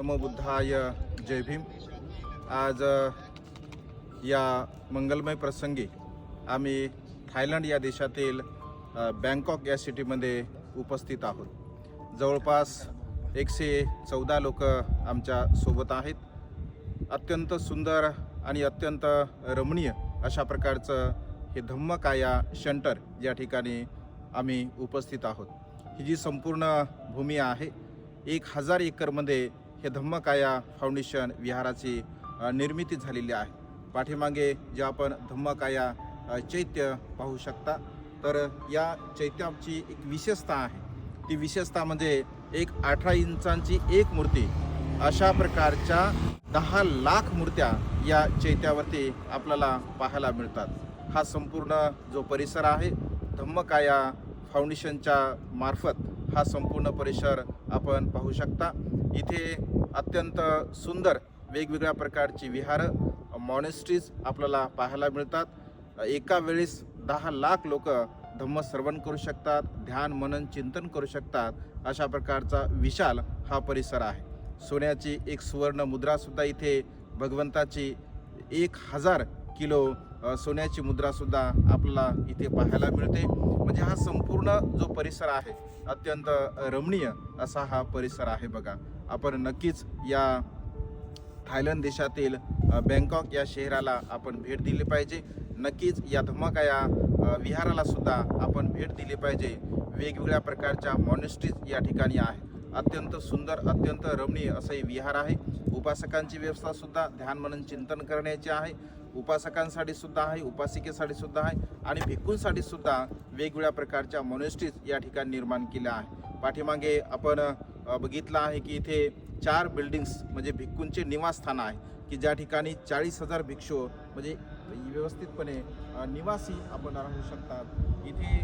नमो बुद्धाय जय भीम. आज या मंगलमय प्रसंगी आम्ही थायलंड या देशातील बँकॉक या सिटीमध्ये उपस्थित आहोत. जवळपास एकशे चौदा लोक आमच्यासोबत आहेत. अत्यंत सुंदर आणि अत्यंत रमणीय अशा प्रकारचं हे धम्मकाया शंटर या ठिकाणी आम्ही उपस्थित आहोत. ही जी संपूर्ण भूमी आहे एक हजार एकरमध्ये हे धम्मकाया फाउंडेशन विहाराची निर्मिती झालेली आहे. पाठीमागे जे आपण धम्मकाया चैत्य पाहू शकता तर या चैत्याची एक विशेषता आहे. ती विशेषता म्हणजे एक अठरा इंचांची एक मूर्ती. अशा प्रकारच्या दहा लाख मूर्त्या या चैत्यावरती आपल्याला पाहायला मिळतात. हा संपूर्ण जो परिसर आहे धम्मकाया फाउंडेशनच्या मार्फत हा संपूर्ण परिसर आपण पाहू शकता. इथे अत्यंत सुंदर वेगवेगळ्या प्रकारची विहार मॉनेस्ट्रीज आपल्याला पाहायला मिळतात. एका वेळेस दहा लाख लोक धम्म श्रवण करू शकतात ध्यान मनन चिंतन करू शकतात अशा प्रकारचा विशाल हा परिसर आहे. सोन्याची एक सुवर्ण मुद्रासुद्धा इथे भगवंताची एक हजार किलो सोन्याची मुद्रासुद्धा आपल्याला इथे पाहायला मिळते. म्हणजे हा संपूर्ण जो परिसर आहे अत्यंत रमणीय असा हा परिसर आहे बघा. आपण नक्कीच या थायलंड देशातील बँकॉक या शहराला आपण भेट दिली पाहिजे. नक्कीच या धम्मकाया या विहाराला सुद्धा आपण भेट दिली पाहिजे. वेगवेगळ्या प्रकारच्या मॉनेस्ट्रीज या ठिकाणी आहे अत्यंत सुंदर अत्यंत रमणीय असं विहार आहे. उपासकांची व्यवस्थासुद्धा ध्यान मनन चिंतन करण्याची आहे. उपासकांसाठी सुद्धा आहे उपासिकेसाठी सुद्धा आहे आणि भिक्खूंसाठी सुद्धा वेगवेगळ्या प्रकारच्या मॉनेस्ट्रीज या ठिकाणी निर्माण केल्या आहे पाठीमागे आपण बघितलं आहे की इथे चार बिल्डिंग्स म्हणजे भिक्खूंचे निवासस्थान आहे. की ज्या ठिकाणी चाळीस हजार भिक्षू म्हणजे व्यवस्थितपणे निवासी आपण राहू शकतात. इथे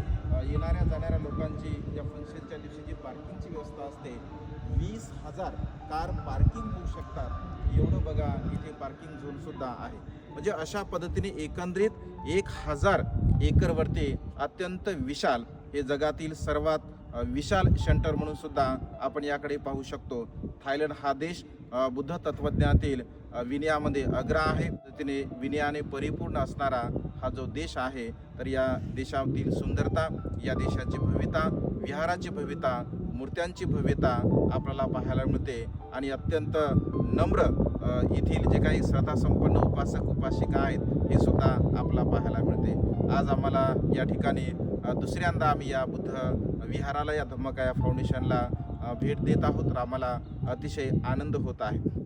येणाऱ्या जाणाऱ्या लोकांची या फंक्शनच्या दिवशी जी पार्किंगची व्यवस्था असते वीस हजार कार पार्किंग होऊ शकतात. एवढं बघा इथे पार्किंग झोनसुद्धा आहे. म्हणजे अशा पद्धतीने एकंदरीत एक हजार एकरवरती अत्यंत विशाल हे जगातील सर्वात विशाल सेंटर म्हणून सुद्धा आपण याकडे पाहू शकतो. थायलंड हा देश बुद्ध तत्वज्ञानातील विनयामध्ये अग्र आहे. पद्धतीने विनयाने परिपूर्ण असणारा हा जो देश आहे तर या देशातील सुंदरता या देशाची भव्यता विहाराची भव्यता मूर्त्यांची भव्यता आपल्याला पाहायला मिळते. आणि अत्यंत नम्र येथील जे काही श्रद्धासंपन्न उपासक उपासिका आहेत हे सुद्धा आपल्याला पाहायला मिळते. आज आम्हाला या ठिकाणी दुसऱ्यांदा आम्ही या बुद्ध विहाराला या धम्मकाया फाउंडेशनला भेट देत आहोत तर आम्हाला अतिशय आनंद होत आहे.